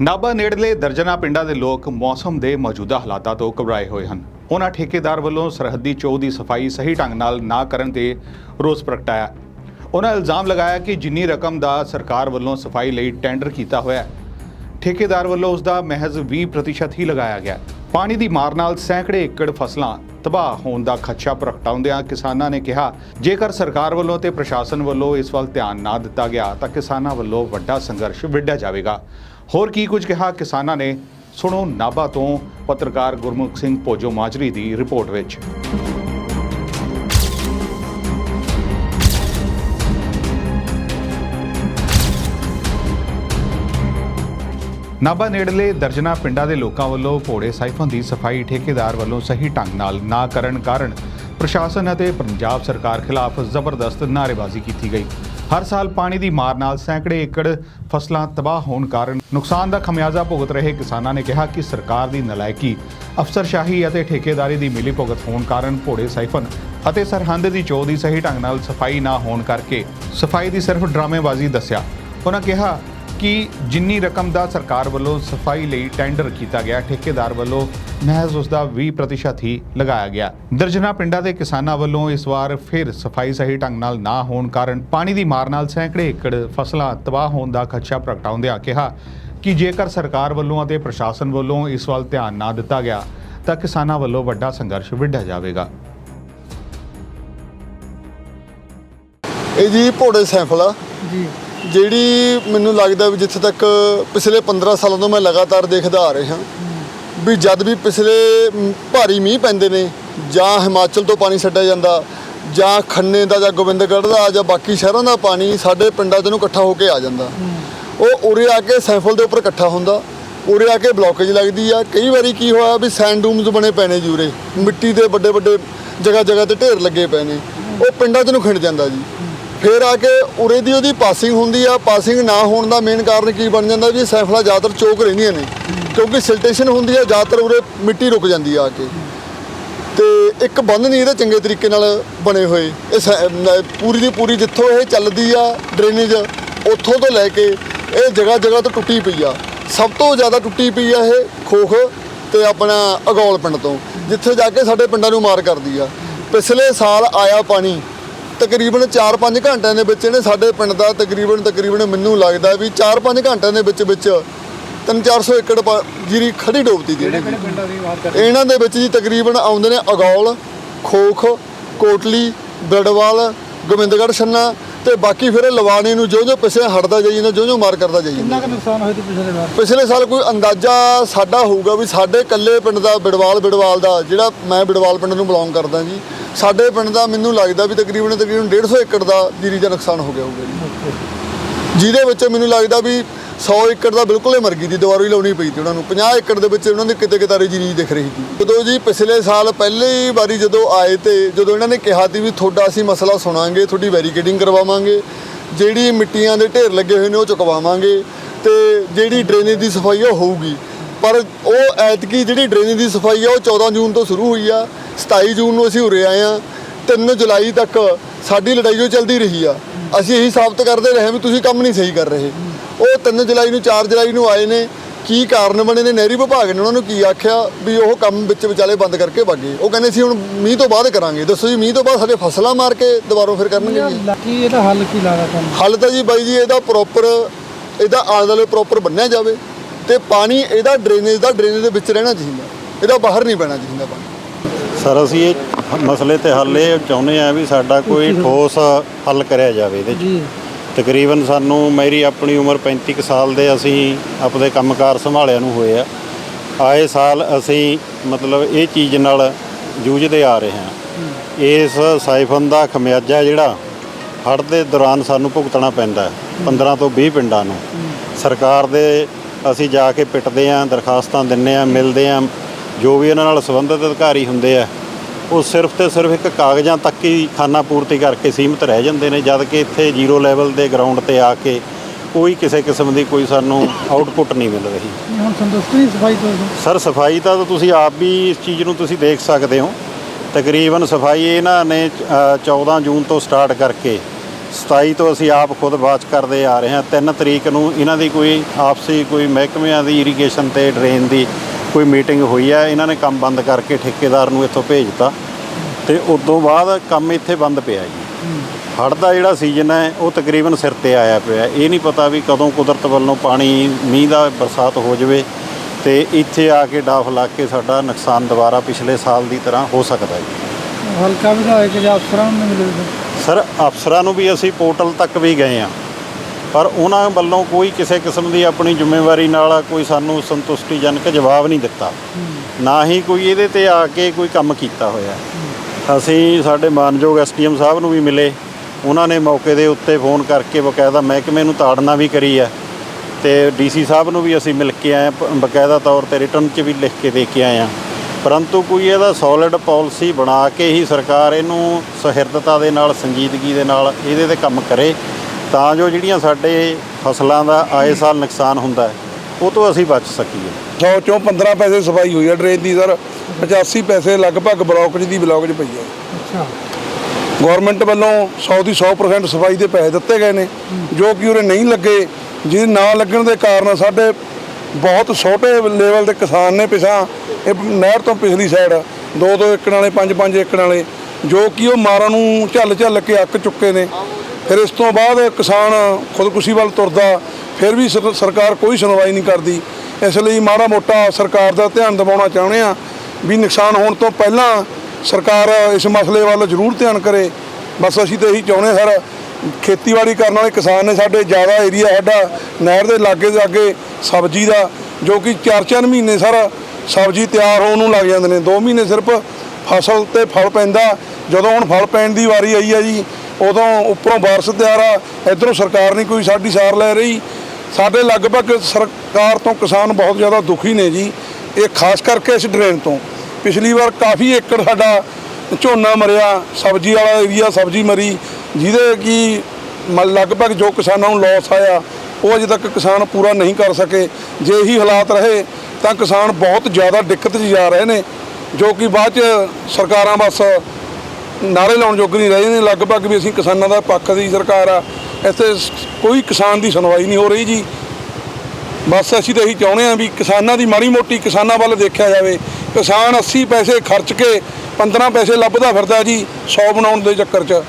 ਨਾਭਾ ਨੇੜਲੇ ਦਰਜਨਾ ਪਿੰਡਾਂ ਦੇ ਲੋਕ ਮੌਸਮ ਦੇ ਮੌਜੂਦਾ ਹਾਲਾਤਾਂ ਤੋਂ ਘਬਰਾਏ ਹੋਏ ਹਨ। ਉਹਨਾਂ ਠੇਕੇਦਾਰ ਵੱਲੋਂ ਸਰਹੱਦੀ ਚੋਹ ਦੀ ਸਫ਼ਾਈ ਸਹੀ ਢੰਗ ਨਾਲ ਨਾ ਕਰਨ ਤੇ ਰੋਸ ਪ੍ਰਗਟਾਇਆ। ਉਹਨਾਂ ਇਲਜ਼ਾਮ ਲਗਾਇਆ ਕਿ ਜਿੰਨੀ ਰਕਮ ਦਾ ਸਰਕਾਰ ਵੱਲੋਂ ਸਫ਼ਾਈ ਲਈ ਟੈਂਡਰ ਕੀਤਾ ਹੋਇਆ ਠੇਕੇਦਾਰ ਵੱਲੋਂ ਉਸ ਦਾ ਮਹਿਜ਼ 20% ਹੀ ਲਗਾਇਆ ਗਿਆ ਪਾਣੀ ਦੀ ਮਾਰ ਨਾਲ ਸੈਂਕੜੇ ਏਕੜ ਫਸਲਾਂ ਤਬਾਹ ਹੋਣ ਦਾ ਖਦਸ਼ਾ ਪ੍ਰਗਟਾਉਂਦਿਆਂ ਕਿਸਾਨਾਂ ਨੇ ਕਿਹਾ, ਜੇਕਰ ਸਰਕਾਰ ਵੱਲੋਂ ਤੇ ਪ੍ਰਸ਼ਾਸਨ ਵੱਲੋਂ ਇਸ ਵੱਲ ਧਿਆਨ ਨਾ ਦਿੱਤਾ ਗਿਆ, ਤਾਂ ਕਿਸਾਨਾਂ ਵੱਲੋਂ ਵੱਡਾ ਸੰਘਰਸ਼ ਵਿੱਢਿਆ ਜਾਵੇਗਾ। ਹੋਰ ਕੀ ਕੁਝ ਕਿਹਾ ਕਿਸਾਨਾਂ ਨੇ, ਸੁਣੋ ਨਾਭਾ ਤੋਂ ਪੱਤਰਕਾਰ ਗੁਰਮੁਖ ਸਿੰਘ ਭੋਜੋ ਮਾਜਰੀ ਦੀ ਰਿਪੋਰਟ ਵਿੱਚ। ਨਾਭਾ ਨੇੜਲੇ ਦਰਜਨਾ ਪਿੰਡਾਂ ਦੇ ਲੋਕਾਂ ਵੱਲੋਂ ਭੋੜੇ ਸਾਈਫਨ ਦੀ ਸਫ਼ਾਈ ਠੇਕੇਦਾਰ ਵੱਲੋਂ ਸਹੀ ਢੰਗ ਨਾਲ ਨਾ ਕਰਨ ਕਾਰਨ ਪ੍ਰਸ਼ਾਸਨ ਅਤੇ ਪੰਜਾਬ ਸਰਕਾਰ ਖਿਲਾਫ ਜ਼ਬਰਦਸਤ ਨਾਅਰੇਬਾਜ਼ੀ ਕੀਤੀ ਗਈ। ਹਰ ਸਾਲ ਪਾਣੀ ਦੀ ਮਾਰ ਨਾਲ ਸੈਂਕੜੇ ਏਕੜ ਫਸਲਾਂ ਤਬਾਹ ਹੋਣ ਕਾਰਨ ਨੁਕਸਾਨ ਦਾ ਖਮਿਆਜ਼ਾ ਭੁਗਤ ਰਹੇ ਕਿਸਾਨਾਂ ਨੇ ਕਿਹਾ ਕਿ ਸਰਕਾਰ ਦੀ ਨਲਾਇਕੀ, ਅਫਸਰਸ਼ਾਹੀ ਅਤੇ ਠੇਕੇਦਾਰੀ ਦੀ ਮਿਲੀ ਭੁਗਤ ਹੋਣ ਕਾਰਨ ਭੋੜੇ ਸਾਈਫਨ ਅਤੇ ਸਰਹੰਦ ਦੀ ਚੋਅ ਦੀ ਸਹੀ ਢੰਗ ਨਾਲ ਸਫ਼ਾਈ ਨਾ ਹੋਣ ਕਰਕੇ ਸਫ਼ਾਈ ਦੀ ਸਿਰਫ ਡਰਾਮੇਬਾਜ਼ੀ ਦੱਸਿਆ। ਉਹਨਾਂ ਕਿਹਾ ਕਿ ਜਿੰਨੀ ਰਕਮ ਦਾ ਸਰਕਾਰ ਵੱਲੋਂ ਸਫ਼ਾਈ ਲਈ ਟੈਂਡਰ ਕੀਤਾ ਗਿਆ ਠੇਕੇਦਾਰ ਵੱਲੋਂ ਮਹਿਜ਼ ਉਸ ਦਾ 20% ਹੀ ਲਗਾਇਆ ਗਿਆ। ਦਰਜਨਾ ਪਿੰਡਾਂ ਦੇ ਕਿਸਾਨਾਂ ਵੱਲੋਂ ਇਸ ਵਾਰ ਫਿਰ ਸਫ਼ਾਈ ਸਹੀ ਢੰਗ ਨਾਲ ਨਾ ਹੋਣ ਕਾਰਨ ਪਾਣੀ ਦੀ ਮਾਰ ਨਾਲ ਸੈਂਕੜੇ ਏਕੜ ਫਸਲਾਂ ਤਬਾਹ ਹੋਣ ਦਾ ਖਦਸ਼ਾ ਪ੍ਰਗਟਾਉਂਦਿਆਂ ਕਿਹਾ ਕਿ ਜੇਕਰ ਸਰਕਾਰ ਵੱਲੋਂ ਅਤੇ ਪ੍ਰਸ਼ਾਸਨ ਵੱਲੋਂ ਇਸ ਵੱਲ ਧਿਆਨ ਨਾ ਦਿੱਤਾ ਗਿਆ ਤਾਂ ਕਿਸਾਨਾਂ ਵੱਲੋਂ ਵੱਡਾ ਸੰਘਰਸ਼ ਵਿੱਢਿਆ ਜਾਵੇਗਾ। ਇਹ ਜੀ ਭੋੜੇ ਸੈਂਫਲ। ਆ ਜੀ। ਜਿਹੜੀ ਮੈਨੂੰ ਲੱਗਦਾ ਵੀ ਜਿੱਥੇ ਤੱਕ ਪਿਛਲੇ 15 ਸਾਲਾਂ ਤੋਂ ਮੈਂ ਲਗਾਤਾਰ ਦੇਖਦਾ ਆ ਰਿਹਾ, ਵੀ ਜਦ ਵੀ ਪਿਛਲੇ ਭਾਰੀ ਮੀਂਹ ਪੈਂਦੇ ਨੇ, ਜਾਂ ਹਿਮਾਚਲ ਤੋਂ ਪਾਣੀ ਛੱਡਿਆ ਜਾਂਦਾ, ਜਾਂ ਖੰਨੇ ਦਾ ਜਾਂ ਗੋਬਿੰਦਗੜ੍ਹ ਦਾ ਜਾਂ ਬਾਕੀ ਸ਼ਹਿਰਾਂ ਦਾ ਪਾਣੀ ਸਾਡੇ ਪਿੰਡਾਂ 'ਚ ਨੂੰ ਇਕੱਠਾ ਹੋ ਕੇ ਆ ਜਾਂਦਾ। ਉਹ ਉਰੇ ਆ ਕੇ ਸੈਂਫਲ ਦੇ ਉੱਪਰ ਇਕੱਠਾ ਹੁੰਦਾ, ਉਰੇ ਆ ਕੇ ਬਲੌਕੇਜ ਲੱਗਦੀ ਆ। ਕਈ ਵਾਰੀ ਕੀ ਹੋਇਆ ਵੀ ਸੈਂਡ ਡੂਮਸ ਬਣੇ ਪਏ ਨੇ ਜੀ ਉਰੇ, ਮਿੱਟੀ ਦੇ ਵੱਡੇ ਵੱਡੇ ਜਗ੍ਹਾ ਜਗ੍ਹਾ ਤੇ ਢੇਰ ਲੱਗੇ ਪਏ ਨੇ। ਉਹ ਪਿੰਡਾਂ 'ਚ ਨੂੰ ਖਿੰਡ ਜਾਂਦਾ ਜੀ। ਫਿਰ ਆ ਕੇ ਉਰੇ ਦੀ ਉਹਦੀ ਪਾਸਿੰਗ ਹੁੰਦੀ ਆ ਪਾਸਿੰਗ ਨਾ ਹੋਣ ਦਾ ਮੇਨ ਕਾਰਨ ਕੀ ਬਣ ਜਾਂਦਾ ਵੀ ਸੈਫਲਾ ਜ਼ਿਆਦਾਤਰ ਚੋਕ ਰਹਿੰਦੀਆਂ ਨੇ, ਕਿਉਂਕਿ ਸਿਲਟੇਸ਼ਨ ਹੁੰਦੀ ਆ, ਜ਼ਿਆਦਾਤਰ ਉਰੇ ਮਿੱਟੀ ਰੁਕ ਜਾਂਦੀ ਆ ਆ ਕੇ। ਤੇ ਇੱਕ ਬੰਦ ਨਹੀਂ ਇਹਦੇ ਚੰਗੇ ਤਰੀਕੇ ਨਾਲ ਬਣੇ ਹੋਏ। ਇਹ ਸੈ- ਪੂਰੀ ਦੀ ਪੂਰੀ ਜਿੱਥੋਂ ਇਹ ਚੱਲਦੀ ਆ ਡਰੇਨੇਜ ਉੱਥੋਂ ਤੋਂ ਲੈ ਕੇ ਇਹ ਜਗ੍ਹਾ ਜਗ੍ਹਾ ਤੋਂ ਟੁੱਟੀ ਪਈ ਆ। ਸਭ ਤੋਂ ਜ਼ਿਆਦਾ ਟੁੱਟੀ ਪਈ ਆ ਇਹ ਖੋਖ ਤੇ ਆਪਣਾ ਅਗੌਲ ਪਿੰਡ ਤੋਂ, ਜਿੱਥੇ ਜਾ ਕੇ ਸਾਡੇ ਪਿੰਡਾਂ ਨੂੰ ਮਾਰ ਕਰਦੀ ਆ। ਪਿਛਲੇ ਸਾਲ ਆਇਆ ਪਾਣੀ ਤਕਰੀਬਨ 4-5 ਘੰਟਿਆਂ ਦੇ ਵਿੱਚ ਇਹਨੇ ਸਾਡੇ ਪਿੰਡ ਦਾ ਤਕਰੀਬਨ ਤਕਰੀਬਨ ਮੈਨੂੰ ਲੱਗਦਾ ਵੀ 4-5 ਘੰਟਿਆਂ ਦੇ ਵਿੱਚ ਵਿੱਚ 3-400 ਏਕੜ ਪਾ- ਜੀਰੀ ਖੜੀ ਡੋਬਤੀ ਦੀ ਇਹਨੇ ਕਿਹੜੇ ਪਿੰਡਾਂ ਦੀ ਬਾਤ ਕਰ ਇਹਨਾਂ ਦੇ ਵਿੱਚ ਜੀ ਤਕਰੀਬਨ ਆਉਂਦੇ ਨੇ ਅਗੌਲ ਖੋਖ ਕੋਟਲੀ ਬੜਵਾਲ ਗੋਬਿੰਦਗੜ੍ਹ ਛੰਨਾ ਤੇ ਬਾਕੀ ਫਿਰ ਲਵਾਣੀ ਨੂੰ ਜੋ ਜੋ ਪਿਛੇ ਹਟਦਾ ਜਾਈ ਜਾਂਦਾ ਜੋ ਜੋ ਮਾਰ ਕਰਦਾ ਜਾਈ ਕਿੰਨਾ ਜਾਂਦਾ ਕੁ ਨੁਕਸਾਨ ਹੋਇਆ ਤੇ ਪਿਛਲੇ ਵਾਰ? ਪਿਛਲੇ ਸਾਲ ਕੋਈ ਅੰਦਾਜ਼ਾ ਸਾਡਾ ਹੋਊਗਾ ਵੀ ਸਾਡੇ ਕੱਲੇ ਪਿੰਡ ਦਾ ਬਿੜਵਾਲ ਬਿੜਵਾਲ ਦਾ ਜਿਹੜਾ ਮੈਂ ਬਿੜਵਾਲ ਪਿੰਡ ਨੂੰ ਬਿਲੋਂਗ ਕਰਦਾ ਜੀ ਸਾਡੇ ਪਿੰਡ ਦਾ ਮੈਨੂੰ ਲੱਗਦਾ ਵੀ ਤਕਰੀਬਨ ਤਕਰੀਬਨ 150 ਏਕੜ ਦਾ ਜੀਰੀ ਦਾ ਨੁਕਸਾਨ ਹੋ ਗਿਆ ਹੋਊਗਾ ਜੀ। ਜਿਹਦੇ ਵਿੱਚ ਮੈਨੂੰ ਲੱਗਦਾ ਵੀ 100 ਏਕੜ ਦਾ ਬਿਲਕੁਲ ਹੀ ਮਰ ਗਈ ਦੀ ਦੁਬਾਰਾ ਹੀ ਲਾਉਣੀ ਪਈ ਤੀ ਉਹਨਾਂ ਨੂੰ। 50 ਏਕੜ ਦੇ ਵਿੱਚ ਉਹਨਾਂ ਦੀ ਕਿਤੇ ਕਿਤਾਰੇ ਜੀਰੀ ਦਿਖ ਰਹੀ ਸੀ। ਜਦੋਂ ਜੀ ਪਿਛਲੇ ਸਾਲ ਪਹਿਲੀ ਵਾਰੀ ਜਦੋਂ ਆਏ ਤੇ ਜਦੋਂ ਇਹਨਾਂ ਨੇ ਕਿਹਾ ਸੀ ਵੀ ਤੁਹਾਡਾ ਅਸੀਂ ਮਸਲਾ ਸੁਣਾਂਗੇ, ਤੁਹਾਡੀ ਵੈਰੀਕੇਡਿੰਗ ਕਰਵਾਵਾਂਗੇ, ਜਿਹੜੀ ਮਿੱਟੀਆਂ ਦੇ ਢੇਰ ਲੱਗੇ ਹੋਏ ਨੇ ਉਹ ਚੁਕਵਾਵਾਂਗੇ ਤੇ ਜਿਹੜੀ ਡਰੇਨੇਜ ਦੀ ਸਫ਼ਾਈ ਉਹ ਹੋਊਗੀ। ਪਰ ਉਹ ਐਤਕੀ ਜਿਹੜੀ ਡਰੇਨੇਜ ਦੀ ਸਫ਼ਾਈ ਆ ਉਹ 14 ਜੂਨ ਤੋਂ ਸ਼ੁਰੂ ਹੋਈ ਆ 27 ਜੂਨ ਨੂੰ ਅਸੀਂ ਉਰੇ ਆਏ ਆ 3 ਜੁਲਾਈ ਤੱਕ ਸਾਡੀ ਲੜਾਈ ਉਹ ਚੱਲਦੀ ਰਹੀ ਆ। ਅਸੀਂ ਇਹੀ ਸਾਬਤ ਕਰਦੇ ਰਹੇ ਵੀ ਤੁਸੀਂ ਕੰਮ ਨਹੀਂ ਸਹੀ ਕਰ ਰਹੇ। ਉਹ 3 ਜੁਲਾਈ ਨੂੰ 4 ਜੁਲਾਈ ਨੂੰ ਆਏ ਨੇ ਕੀ ਕਾਰਨ ਬਣੇ ਨੇ ਨਹਿਰੀ ਵਿਭਾਗ ਨੇ ਉਹਨਾਂ ਨੂੰ ਕੀ ਆਖਿਆ ਵੀ ਉਹ ਕੰਮ ਵਿੱਚ ਵਿਚਾਲੇ ਬੰਦ ਕਰਕੇ ਭਾਗੇ ਉਹ ਕਹਿੰਦੇ ਸੀ ਹੁਣ ਮੀਂਹ ਤੋਂ ਬਾਅਦ ਕਰਾਂਗੇ। ਦੱਸੋ ਜੀ ਮੀਂਹ ਤੋਂ ਬਾਅਦ ਸਾਡੇ ਫਸਲਾਂ ਮਾਰ ਕੇ ਦੁਬਾਰਾ ਫਿਰ ਕਰਨਗੇ ਜੀ? ਕੀ ਇਹਦਾ ਹੱਲ ਕੀ ਲਾਗਾ ਤੁਹਾਨੂੰ? ਹੱਲ ਤਾਂ ਜੀ ਬਾਈ ਜੀ ਇਹਦਾ ਪ੍ਰੋਪਰ ਇਹਦਾ ਆਲੇ ਦੁਆਲੇ ਪ੍ਰੋਪਰ ਬੰਨਿਆ ਜਾਵੇ ਤੇ ਪਾਣੀ ਇਹਦਾ ਡਰੇਨੇਜ ਦਾ ਡਰੇਨੇਜ ਦੇ ਵਿੱਚ ਰਹਿਣਾ ਚਾਹੀਦਾ। ਇਹਦਾ ਬਾਹਰ ਨਹੀਂ ਪੈਣਾ ਚਾਹੀਦਾ ਪਾਣੀ। ਸਰ ਅਸੀਂ ਇਹ ਮਸਲੇ ਤੇ ਹੱਲ ਇਹ ਚਾਹੁੰਦੇ ਆ ਵੀ ਸਾਡਾ ਕੋਈ ਠੋਸ ਹੱਲ ਕਰਿਆ ਜਾਵੇ ਇਹਦੇ 'ਚ। ਜੀ। ਤਕਰੀਬਨ ਸਾਨੂੰ ਮੇਰੀ ਆਪਣੀ ਉਮਰ 35 ਕੁ ਸਾਲ ਦੇ ਅਸੀਂ ਆਪਣੇ ਕੰਮਕਾਰ ਸੰਭਾਲਿਆ ਨੂੰ ਹੋਏ ਆ। ਆਏ ਸਾਲ ਅਸੀਂ ਮਤਲਬ ਇਹ ਚੀਜ਼ ਨਾਲ ਜੂਝਦੇ ਆ ਰਹੇ ਹਾਂ। ਇਸ ਸਾਈਫਨ ਦਾ ਖਮਿਆਜਾ ਜਿਹੜਾ, ਹੜ੍ਹ ਦੇ ਦੌਰਾਨ ਸਾਨੂੰ ਭੁਗਤਣਾ ਪੈਂਦਾ ਹੈ 15 ਤੋਂ 20 ਪਿੰਡਾਂ ਨੂੰ। ਸਰਕਾਰ ਦੇ ਅਸੀਂ ਜਾ ਕੇ ਪਿੱਟਦੇ ਆਂ ਦਰਖਾਸਤਾਂ ਦਿੰਨੇ ਆਂ ਮਿਲਦੇ ਆਂ ਜੋ ਵੀ ਇਹਨਾਂ ਨਾਲ ਸੰਬੰਧਿਤ ਅਧਿਕਾਰੀ ਹੁੰਦੇ ਆ ਉਹ ਸਿਰਫ ਤੇ ਸਿਰਫ ਇੱਕ ਕਾਗਜ਼ਾਂ ਤੱਕ ਹੀ ਖਾਨਾ ਪੂਰਤੀ ਕਰਕੇ ਸੀਮਿਤ ਰਹਿ ਜਾਂਦੇ ਨੇ ਜਦ ਕਿ ਇੱਥੇ ਜ਼ੀਰੋ ਲੈਵਲ ਦੇ ਗਰਾਊਂਡ ਤੇ ਆ ਕੇ ਕੋਈ ਕਿਸੇ ਕਿਸਮ ਦੀ ਕੋਈ ਸਾਨੂੰ ਆਊਟਪੁੱਟ ਨਹੀਂ ਮਿਲ ਰਹੀ। ਨਹੀਂ, ਹੁਣ ਸੰਤੁਸ਼ਟੀ ਨਹੀਂ ਸਫ਼ਾਈ ਤੋਂ? ਸਰ ਸਫ਼ਾਈ ਤਾਂ ਤੁਸੀਂ ਆਪ ਵੀ ਇਸ ਚੀਜ਼ ਨੂੰ ਤੁਸੀਂ ਦੇਖ ਸਕਦੇ ਹੋ। ਤਕਰੀਬਨ ਸਫ਼ਾਈ ਇਹਨਾਂ ਨੇ ਅ, 14 ਜੂਨ ਤੋਂ ਸਟਾਰਟ ਕਰਕੇ 27 ਤੋਂ ਅਸੀਂ ਆਪ ਖੁਦ ਵਾਚ ਕਰਦੇ ਆ ਰਹੇ ਹਾਂ। 3 ਤਰੀਕ ਨੂੰ ਇਹਨਾਂ ਦੀ ਕੋਈ ਆਪਸੀ ਕੋਈ ਮਹਿਕਮਿਆਂ ਦੀ ਇਰੀਗੇਸ਼ਨ ਤੇ ਡਰੇਨ ਦੀ ਕੋਈ ਮੀਟਿੰਗ ਹੋਈ ਹੈ ਇਹਨਾਂ ਨੇ ਕੰਮ ਬੰਦ ਕਰਕੇ ਠੇਕੇਦਾਰ ਨੂੰ ਇੱਥੋਂ ਭੇਜਤਾ। ਤੇ ਉਸ ਤੋਂ ਬਾਅਦ ਕੰਮ ਇੱਥੇ ਬੰਦ ਪਿਆ ਜੀ। ਹੜ੍ਹ ਦਾ ਜਿਹੜਾ ਸੀਜ਼ਨ ਹੈ ਉਹ ਤਕਰੀਬਨ ਸਿਰ ਤੇ ਆਇਆ ਪਿਆ। ਇਹ ਨਹੀਂ ਪਤਾ ਵੀ ਕਦੋਂ ਕੁਦਰਤ ਵੱਲੋਂ ਪਾਣੀ ਮੀਂਹ ਦਾ ਬਰਸਾਤ ਹੋ ਜਾਵੇ ਤੇ ਇੱਥੇ ਆ ਕੇ ਡਾਫ ਲਾ ਕੇ ਸਾਡਾ ਨੁਕਸਾਨ ਦੁਬਾਰਾ ਪਿਛਲੇ ਸਾਲ ਦੀ ਤਰ੍ਹਾਂ ਹੋ ਸਕਦਾ ਜੀ। ਹਲਕਾ ਵਿਧਾਇਕ ਜਾਂ ਅਫਸਰਾਂ ਨੂੰ ਮਿਲੇ ਸਰ ਅਫਸਰਾਂ ਨੂੰ ਵੀ ਅਸੀਂ ਪੋਰਟਲ ਤੱਕ ਵੀ ਗਏ ਆ ਪਰ ਉਹਨਾਂ ਵੱਲੋਂ ਕੋਈ ਕਿਸੇ ਕਿਸਮ ਦੀ ਆਪਣੀ ਜ਼ਿੰਮੇਵਾਰੀ ਨਾਲ ਕੋਈ ਸਾਨੂੰ ਸੰਤੁਸ਼ਟੀਜਨਕ ਜਵਾਬ ਨਹੀਂ ਦਿੱਤਾ। ਨਾ ਹੀ ਕੋਈ ਇਹਦੇ ਤੇ ਆ ਕੇ ਕੋਈ ਕੰਮ ਕੀਤਾ ਹੋਇਆ। ਅਸੀਂ ਸਾਡੇ ਮਾਨਯੋਗ ਐਸਡੀਐਮ ਸਾਹਿਬ ਨੂੰ ਵੀ ਮਿਲੇ। ਉਹਨਾਂ ਨੇ ਮੌਕੇ ਦੇ ਉੱਤੇ ਫੋਨ ਕਰਕੇ ਬਕਾਇਦਾ ਮਹਿਕਮੇ ਨੂੰ ਤਾੜਨਾ ਵੀ ਕਰੀ ਹੈ। ਤੇ ਡੀਸੀ ਸਾਹਿਬ ਨੂੰ ਵੀ ਅਸੀਂ ਮਿਲ ਕੇ ਆਏ ਹਾਂ, ਪ- ਬਕਾਇਦਾ ਤੌਰ ਤੇ ਰਿਟਰਨ 'ਚ ਵੀ ਲਿਖ ਕੇ ਦੇ ਕੇ ਆਏ ਆ ਪਰੰਤੂ ਕੋਈ ਇਹਦਾ ਸੋਲਿਡ ਪਾਲਿਸੀ ਬਣਾ ਕੇ ਹੀ ਸਰਕਾਰ ਇਹਨੂੰ ਸਹਿਰਦਤਾ ਦੇ ਨਾਲ ਸੰਜੀਦਗੀ ਦੇ ਨਾਲ ਇਹਦੇ ਤੇ ਕੰਮ ਕਰੇ ਤਾਂ ਜੋ ਜਿਹੜੀਆਂ ਸਾਡੇ ਫਸਲਾਂ ਦਾ ਆਏ ਸਾਲ ਨੁਕਸਾਨ ਹੁੰਦਾ ਹੈ ਉਹ ਤੋਂ ਅਸੀਂ ਬਚ ਸਕੀਏ। 100 ਚੋਂ 15 ਪੈਸੇ ਸਫ਼ਾਈ ਹੋਈ ਹੈ ਡਰੇਨ ਦੀ ਸਰ 85 ਪੈਸੇ ਲਗਭਗ ਬਲੌਕ 'ਚ ਦੀ ਬਲੌਕ 'ਚ ਪਈ ਹੈ ਅੱਛਾ। ਗਵਰਨਮੈਂਟ ਵੱਲੋਂ 100 ਦੀ 100% ਸਫ਼ਾਈ ਦੇ ਪੈਸੇ ਦਿੱਤੇ ਗਏ ਨੇ ਜੋ ਕਿ ਉਰੇ ਨਹੀਂ ਲੱਗੇ ਜਿਹਦੇ ਨਾ ਲੱਗਣ ਦੇ ਕਾਰਨ ਸਾਡੇ ਬਹੁਤ ਛੋਟੇ ਲੈਵਲ ਦੇ ਕਿਸਾਨ ਨੇ ਪਿਛਾਂ ਇਹ ਨਹਿਰ ਤੋਂ ਪਿਛਲੀ ਸਾਈਡ ਦੋ ਦੋ ਏਕੜ ਵਾਲੇ ਪੰਜ ਪੰਜ ਏਕੜ ਵਾਲੇ ਜੋ ਕਿ ਉਹ ਮਾਰਾਂ ਨੂੰ ਝੱਲ ਝੱਲ ਕੇ ਅੱਕ ਚੁੱਕੇ ਨੇ। ਫਿਰ ਇਸ ਤੋਂ ਬਾਅਦ ਕਿਸਾਨ ਖੁਦਕੁਸ਼ੀ ਵੱਲ ਤੁਰਦਾ, ਫਿਰ ਵੀ ਸਰ- ਸਰਕਾਰ ਕੋਈ ਸੁਣਵਾਈ ਨਹੀਂ ਕਰਦੀ। ਇਸ ਲਈ ਮਾੜਾ ਮੋਟਾ ਸਰਕਾਰ ਦਾ ਧਿਆਨ ਦਿਵਾਉਣਾ ਚਾਹੁੰਦੇ ਆ ਵੀ ਨੁਕਸਾਨ ਹੋਣ ਤੋਂ ਪਹਿਲਾਂ ਸਰਕਾਰ ਇਸ ਮਸਲੇ ਵੱਲ ਜ਼ਰੂਰ ਧਿਆਨ ਕਰੇ। ਬਸ ਅਸੀਂ ਤਾਂ ਇਹੀ ਚਾਹੁੰਦੇ ਸਰ, ਖੇਤੀਬਾੜੀ ਕਰਨ ਵਾਲੇ ਕਿਸਾਨ ਨੇ ਸਾਡੇ ਜ਼ਿਆਦਾ ਏਰੀਆ ਸਾਡਾ ਨਹਿਰ ਦੇ ਲਾਗੇ ਦੇ ਅੱਗੇ ਸਬਜ਼ੀ ਦਾ, ਜੋ ਕਿ 4-4 ਮਹੀਨੇ ਸਰ ਸਬਜ਼ੀ ਤਿਆਰ ਹੋਣ ਨੂੰ ਲੱਗ ਜਾਂਦੇ ਨੇ। 2 ਮਹੀਨੇ ਸਿਰਫ ਫਸਲ ਤੇ ਫਲ ਪੈਂਦਾ। ਜਦੋਂ ਹੁਣ ਫਲ ਪੈਣ ਦੀ ਵਾਰੀ ਆਈ ਹੈ ਜੀ ਉਦੋਂ ਉੱਪਰੋਂ ਬਾਰਿਸ਼ ਤਿਆਰ ਆ, ਇਧਰੋਂ ਸਰਕਾਰ ਨਹੀਂ ਕੋਈ ਸਾਡੀ ਸਾਰ ਲੈ ਰਹੀ। ਸਾਡੇ ਲਗਭਗ ਸਰਕਾਰ ਤੋਂ ਕਿਸਾਨ ਬਹੁਤ ਜ਼ਿਆਦਾ ਦੁਖੀ ਨੇ ਜੀ। ਇਹ ਖਾਸ ਕਰਕੇ ਇਸ ਡਰੇਨ ਤੋਂ। ਪਿਛਲੀ ਵਾਰ ਕਾਫੀ ਏਕੜ ਸਾਡਾ ਝੋਨਾ ਮਰਿਆ, ਸਬਜ਼ੀ ਵਾਲਾ ਏਰੀਆ ਸਬਜ਼ੀ ਮਰੀ, ਜਿਹਦੇ ਕਿ ਮ- ਲਗਭਗ ਜੋ ਕਿਸਾਨਾਂ ਨੂੰ ਲਾਸ ਆਇਆ, ਉਹ ਅਜੇ ਤੱਕ ਕਿਸਾਨ ਪੂਰਾ ਨਹੀਂ ਕਰ ਸਕੇ। ਜੇ ਇਹੀ ਹਾਲਾਤ ਰਹੇ, ਤਾਂ ਕਿਸਾਨ ਬਹੁਤ ਜ਼ਿਆਦਾ ਦਿੱਕਤ 'ਚ ਜਾ ਰਹੇ ਨੇ, ਜੋ ਕਿ ਬਾਅਦ 'ਚ ਸਰਕਾਰਾਂ ਬਸ ਨਾਰੇ ਲਾਉਣ ਜੋਗ ਨਹੀਂ ਰਹੇ ਨੇ। ਲਗਭਗ ਵੀ ਅਸੀਂ ਕਿਸਾਨਾਂ ਦਾ ਪੱਖ ਦੀ ਸਰਕਾਰ ਆ। ਇੱਥੇ ਕੋਈ ਕਿਸਾਨ ਦੀ ਸੁਣਵਾਈ ਨਹੀਂ ਹੋ ਰਹੀ ਜੀ। ਬਸ ਅਸੀਂ ਤਾਂ ਇਹੀ ਚਾਹੁੰਦੇ ਹਾਂ ਵੀ ਕਿਸਾਨਾਂ ਦੀ ਮਾੜੀ ਮੋਟੀ ਕਿਸਾਨਾਂ ਵੱਲ ਦੇਖਿਆ ਜਾਵੇ। ਕਿਸਾਨ 80 ਪੈਸੇ ਖਰਚ ਕੇ 15 ਪੈਸੇ ਲੱਭਦਾ ਫਿਰਦਾ ਜੀ 100 ਬਣਾਉਣ ਦੇ ਚੱਕਰ 'ਚ।